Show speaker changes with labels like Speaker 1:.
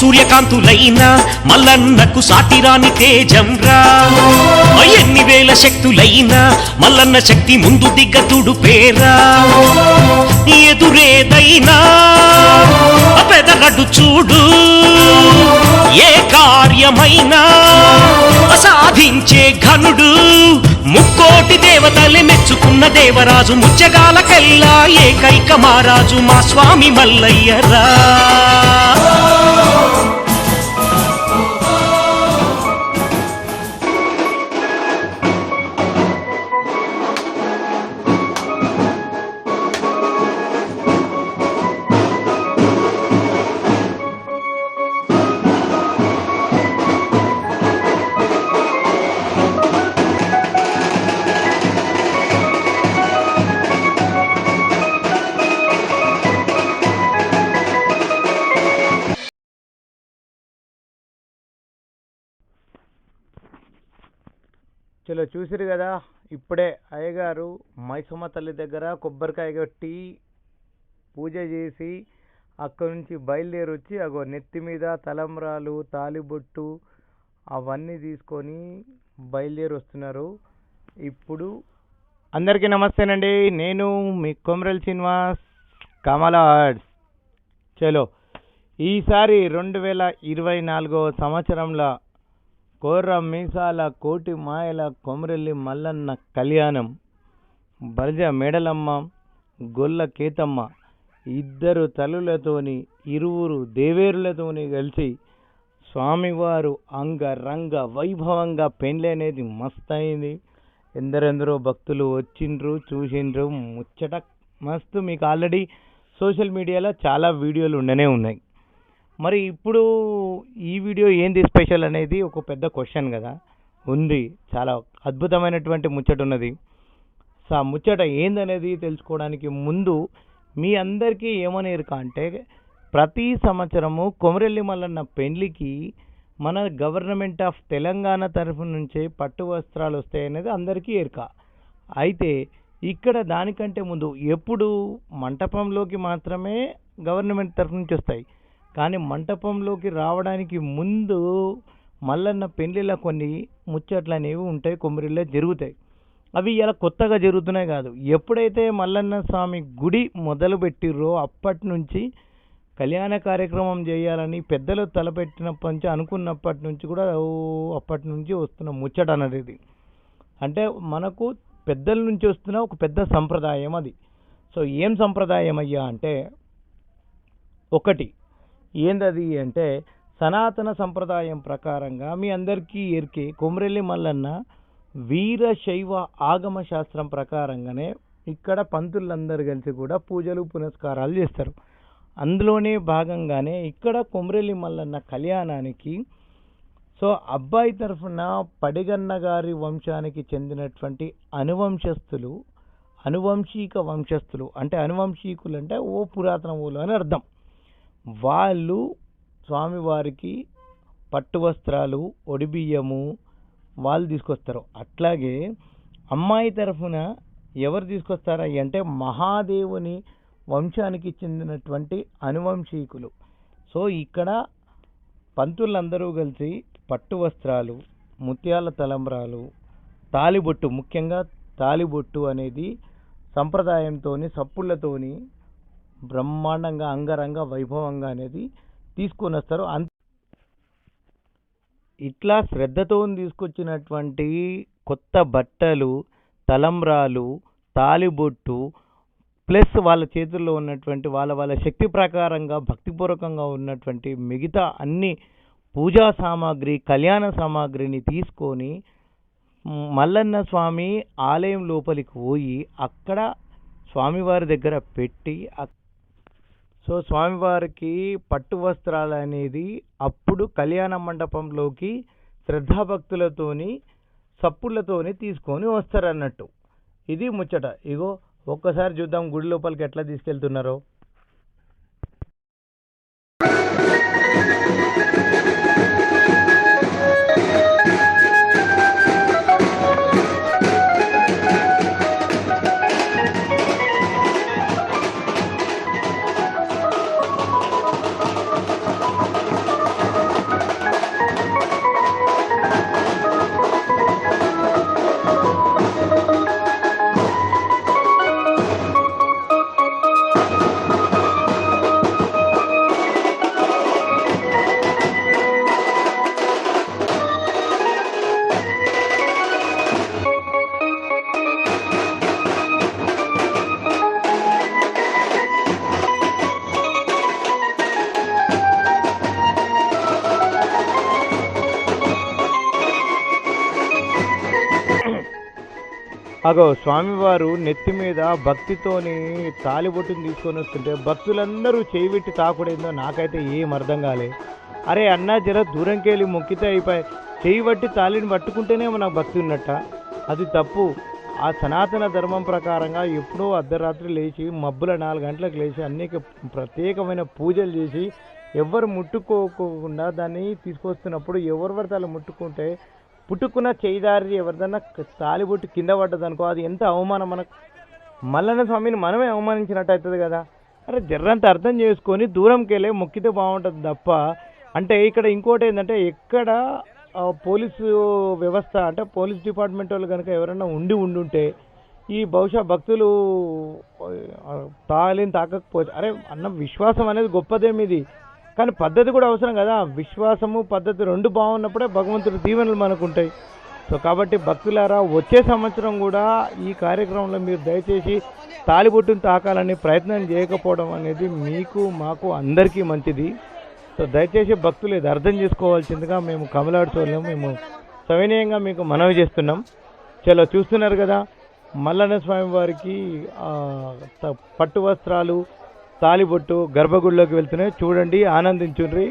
Speaker 1: సూర్యకాంతులైనా మల్లన్నకు సాటిరాని తేజంరా. ఎన్ని వేల శక్తులైనా మల్లన్న శక్తి ముందు దిగ్గతుడు పేరా. ఎదురేదైనా పెదగడు చూడు. ఏ కార్యమైనా సాధించే ఘనుడు. ముక్కోటి దేవతలే మెచ్చుకున్న దేవరాజు ముచ్చగాలకెల్లా ఏకైక మహారాజు మా స్వామి మల్లయ్యరా.
Speaker 2: చలో చూసిరు కదా ఇప్పుడే అయ్యగారు మైసమ్మ తల్లి దగ్గర కొబ్బరికాయ కొట్టి పూజ చేసి అక్కడి నుంచి బయలుదేరి వచ్చి అగో నెత్తి మీద తలంబ్రాలు తాలిబొట్టు అవన్నీ తీసుకొని బయలుదేరి వస్తున్నారు ఇప్పుడు అందరికీ నమస్తేనండి. నేను మీ కొమరల్ శ్రీనివాస్ కమల ఆర్ట్స్. చలో ఈసారి రెండు వేల ఇరవై నాలుగో సంవత్సరంలో కోర్ర మీసాల కోటి మాయల కొమరెల్లి మల్లన్న కళ్యాణం. బలిజ మేడలమ్మ గొల్ల కేతమ్మ ఇద్దరు తల్లులతోని ఇరువురు దేవేరులతోని కలిసి స్వామివారు అంగరంగ వైభవంగా పెండ్లి అనేది మస్త్ అయింది ఎందరెందరో భక్తులు వచ్చిండ్రు చూసిండ్రు. ముచ్చట మస్తు మీకు ఆల్రెడీ సోషల్ మీడియాలో చాలా వీడియోలు ఉండనే ఉన్నాయి. మరి ఇప్పుడు ఈ వీడియో ఏంది స్పెషల్ అనేది ఒక పెద్ద క్వశ్చన్ కదా. ఉంది. చాలా అద్భుతమైనటువంటి ముచ్చట ఉన్నది. సో ఆ ముచ్చట ఏందనేది తెలుసుకోవడానికి ముందు మీ అందరికీ ఏమని ఎరుక అంటే ప్రతి సంవత్సరము కొమరెల్లి మల్లన్న పెండ్లికి మన గవర్నమెంట్ ఆఫ్ తెలంగాణ తరఫు నుంచే పట్టు వస్త్రాలు వస్తాయనేది అందరికీ ఎరుక అయితే ఇక్కడ దానికంటే ముందు ఎప్పుడు మంటపంలోకి మాత్రమే గవర్నమెంట్ తరఫు నుంచి వస్తాయి. కానీ మంటపంలోకి రావడానికి ముందు మల్లన్న పెళ్ళిలో కొన్ని ముచ్చట్లు అనేవి ఉంటాయి కొమ్మరిలో జరుగుతాయి. అవి ఇలా కొత్తగా జరుగుతున్నాయి కాదు. ఎప్పుడైతే మల్లన్న స్వామి గుడి మొదలు పెట్టిర్రో అప్పటి నుంచి కళ్యాణ కార్యక్రమం చేయాలని పెద్దలు తలపెట్టినప్పటి నుంచి అనుకున్నప్పటి నుంచి కూడా ఓ అప్పటి నుంచి వస్తున్న ముచ్చట అనేది. ఇది అంటే మనకు పెద్దల నుంచి వస్తున్న ఒక పెద్ద సంప్రదాయం అది. సో ఏం సంప్రదాయం అయ్యా అంటే ఒకటి ఏందది అంటే సనాతన సంప్రదాయం ప్రకారంగా మీ అందరికీ ఎరికే కొమరెల్లి మల్లన్న వీరశైవ ఆగమ శాస్త్రం ప్రకారంగానే ఇక్కడ పంతులందరూ కలిసి కూడా పూజలు పునస్కారాలు చేస్తారు. అందులోనే భాగంగానే ఇక్కడ కొమరెల్లి మల్లన్న కళ్యాణానికి సో అబ్బాయి తరఫున పడిగన్న గారి వంశానికి చెందినటువంటి అనువంశస్థులు అనువంశీక వంశస్థులు అంటే అనువంశీకులు అంటే ఓ పురాతన ఊళ్ళు అని అర్థం. వాళ్ళు స్వామివారికి పట్టు వస్త్రాలు ఒడిబియ్యము వాళ్ళు తీసుకొస్తారు. అట్లాగే అమ్మాయి తరఫున ఎవరు తీసుకొస్తారా అంటే మహాదేవుని వంశానికి చెందినటువంటి అనువంశీకులు. సో ఇక్కడ పంతులందరూ కలిసి పట్టు వస్త్రాలు ముత్యాల తలంబ్రాలు తాలిబొట్టు ముఖ్యంగా తాలిబొట్టు అనేది సంప్రదాయంతోని సప్పుళ్ళతోని బ్రహ్మాండంగా అంగరంగ వైభవంగా అనేది తీసుకొని వస్తారు. అంత ఇట్లా శ్రద్ధతో తీసుకొచ్చినటువంటి కొత్త బట్టలు తలంబ్రాలు తాలిబొట్టు ప్లస్ వాళ్ళ చేతుల్లో ఉన్నటువంటి వాళ్ళ వాళ్ళ శక్తి ప్రకారంగా భక్తిపూర్వకంగా ఉన్నటువంటి మిగతా అన్ని పూజా సామాగ్రి కళ్యాణ సామాగ్రిని తీసుకొని మల్లన్న స్వామి ఆలయం లోపలికి పోయి అక్కడ స్వామివారి దగ్గర పెట్టి అక్- సో స్వామివారికి పట్టు వస్త్రాలు అనేది అప్పుడు కళ్యాణ మండపంలోకి శ్రద్ధాభక్తులతోని సప్పుళ్ళతోని తీసుకొని వస్తారన్నట్టు. ఇది ముచ్చట. ఇగో ఒక్కసారి చూద్దాం గుడి లోపలికి ఎట్లా తీసుకెళ్తున్నారో. అగో స్వామివారు నెత్తి మీద భక్తితోని తాలిబొట్టుని తీసుకొని వస్తుంటే భక్తులందరూ చేయి పెట్టి తాకుడేందో నాకైతే ఏం అర్థం కాలే. అరే అన్నా జర దూరంకెళ్ళి మొక్కితే అయిపోయి చేయి పట్టి తాళిని పట్టుకుంటేనే మనకు భక్తి ఉన్నట్ట. అది తప్పు. ఆ సనాతన ధర్మం ప్రకారంగా ఎప్పుడో అర్ధరాత్రి లేచి మబ్బుల నాలుగు గంటలకు లేచి అనేక ప్రత్యేకమైన పూజలు చేసి ఎవరు ముట్టుకోకుండా దాన్ని తీసుకొస్తున్నప్పుడు ఎవరు పడితే ముట్టుకుంటే పుట్టుకున్న చేయిదారి ఎవరిదన్నా తాలిబొట్టు కింద పడ్డదనుకో అది ఎంత అవమానం మనకు. మల్లన్న స్వామిని మనమే అవమానించినట్టు అవుతుంది కదా. అరే జర్రంత అర్థం చేసుకొని దూరంకి వెళ్ళి మొక్కితే బాగుంటుంది తప్ప అంటే ఇక్కడ ఇంకోటి ఏంటంటే ఎక్కడ పోలీసు వ్యవస్థ అంటే పోలీస్ డిపార్ట్మెంట్ వాళ్ళు కనుక ఎవరైనా ఉండి ఉండుంటే ఈ బహుశా భక్తులు ఆ, తాకకపోతే అరే అన్న విశ్వాసం అనేది గొప్పదేమిది కానీ పద్ధతి కూడా అవసరం కదా. విశ్వాసము పద్ధతి రెండు బాగున్నప్పుడే భగవంతుడి దీవెనలు మనకు ఉంటాయి సో కాబట్టి భక్తులారా వచ్చే సంవత్సరం కూడా ఈ కార్యక్రమంలో మీరు దయచేసి తాలిబొట్టును తాకాలని ప్రయత్నం చేయకపోవడం అనేది మీకు మాకు అందరికీ మంచిది. సో దయచేసి భక్తులు ఇది అర్థం చేసుకోవాల్సిందిగా మేము కమలాడు మేము సవినయంగా మీకు మనవి చేస్తున్నాం. చలో చూస్తున్నారు కదా మల్లన్న స్వామి వారికి పట్టు వస్త్రాలు తాలిబొట్టు గర్భగుడిలోకి వెళ్తున్నాయి. చూడండి ఆనందించుండ్రి.